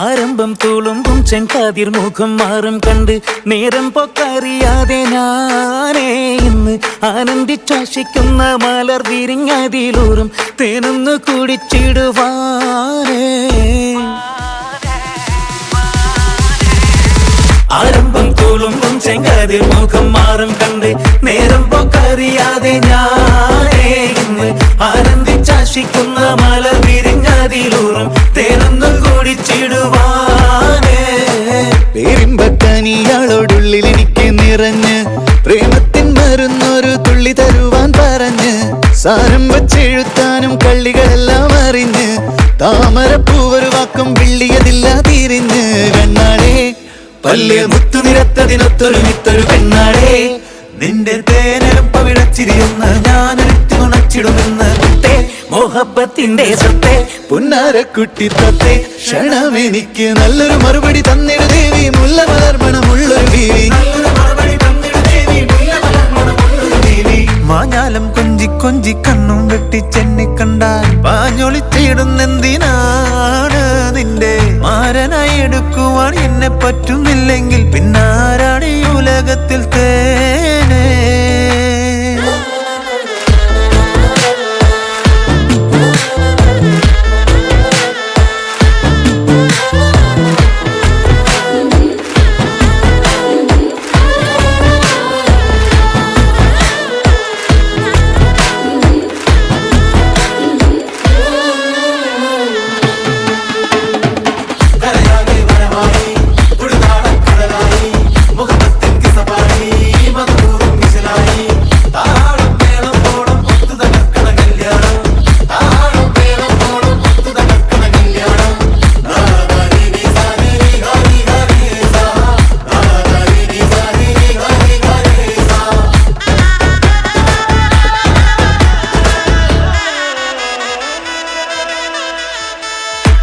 ആരംഭം തുളുമ്പും ചെങ്കാതിർ മുഖം മാറും കണ്ട് നേരം പൊക്കറിയാതെ ഞാനേ ഇന്ന് ആനന്ദിച്ചാശിക്കുന്ന മലർ വിരിഞ്ഞതിലൂറും തേനൊന്ന് കുടിച്ചിടുവാനേ. ആരംഭം തുളുമ്പും ചെങ്കാതിർ മുഖം മാറും കണ്ട് നേരം പോക്കറിയാതെ ഞാനേ ആനന്ദിച്ചാശിക്കുന്ന മല വിരിഞ്ഞതിലൂറും തേനൊന്നും കുടിച്ചിടുവാനേ പേരിമ്പക്കനിയാളോടുള്ളിൽ നിറഞ്ഞ് പ്രേമത്തിൻ മരുന്നൊരു തുള്ളി തരുവാൻ പറഞ്ഞ് സാരം വച്ചെഴുത്താനും കള്ളികളെല്ലാം അറിഞ്ഞ് താമരപ്പൂവൊരു വാക്കും വിള്ളിയതില്ല പല്ല് മുത്തു നിരത്തതിനൊത്തൊരു മിത്തൊരു പെണ്ണാടേ. നിന്റെ തേനലും പവിഴച്ചിരിയൊന്ന് ഞാനൊരുത്തി ഉണച്ചിടുമെന്ന് മുത്തേ, മോഹബത്തിന്റെ സത്തെ പുന്നാരക്കുട്ടി തത്തെ ക്ഷണമെനിക്ക് നല്ലൊരു മറുപടി തന്നിട ദേവി. മുല്ല മലർമണമുള്ളൊരു ദേവി. മാഞ്ഞാലം കൊഞ്ചി കൊഞ്ചി കണ്ണും വെട്ടി ചെന്നി കണ്ടാൽ പാഞ്ഞൊളിച്ചിടുന്നെന്തിനാണ് നിന്റെ മാരനായി എടുക്കുവാൻ എന്നെ പറ്റുന്നില്ലെങ്കിൽ പിന്നാരാണ് ഈ ഉലകത്തിൽ തേനേ?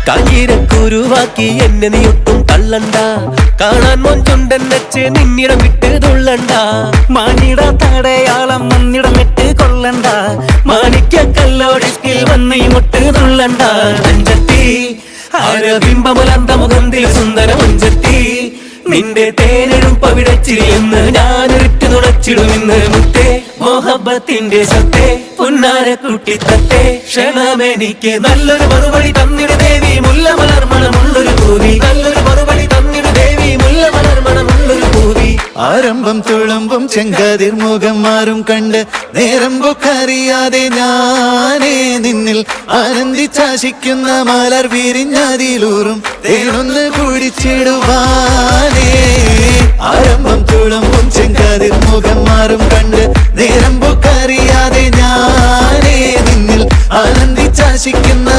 കാഞ്ഞിരക്കുരുവാക്കി എന്നെ നീ ഒട്ടും തള്ളണ്ട. കാണാൻ മൊഞ്ചുണ്ടെന്നച്ച് നിന്നിടം വിട്ട് തുള്ളണ്ട. മാനിട തടയാളം മന്നിടമിട്ട് കൊള്ളണ്ട. മാണിക്ക കല്ലോടിക്കിൽ വന്ന് മുട്ട് തുള്ളണ്ട. അഞ്ചത്തി ആരബിംബമുലന്ത മുഖന്തിൽ സുന്ദര മുഞ്ചത്തി നിന്റെ തേനും പവിടച്ചിരിയെന്ന് ഞാനൊരിട്ട് നുണച്ചിടുമെന്ന് മുത്തേ. മോഹബത്തിന്റെ സത്തേ പുന്നാര കുട്ടിത്തത്തെ ക്ഷണമെനിക്ക് നല്ലൊരു മറുപടി തന്നിട ദേവി മുല്ല മലർമണമുള്ളൊരു പൂവി നല്ലൊരു മറുപടി തന്നിടു ദേവി മുല്ല പൂവി ആരംഭം തുളുമ്പും ചെങ്കതിർ മുഖം മാറും കണ്ട് നേരം പൊക്കറിയാതെ ഞാനേ നിന്നിൽ ആനന്ദിച്ചാശിക്കുന്ന മലർ വിരിഞ്ഞതിലൂറും തേനൊന്ന് കുടിച്ചിടുവാനേ ആരംഭം തുളുമ്പും ചെങ്കതിർ മുഖം മാറും കണ്ട് നേരം പൊക്കറിയാതെ ഞാനേ നിന്നിൽ ആനന്ദിച്ചാശിക്കുന്ന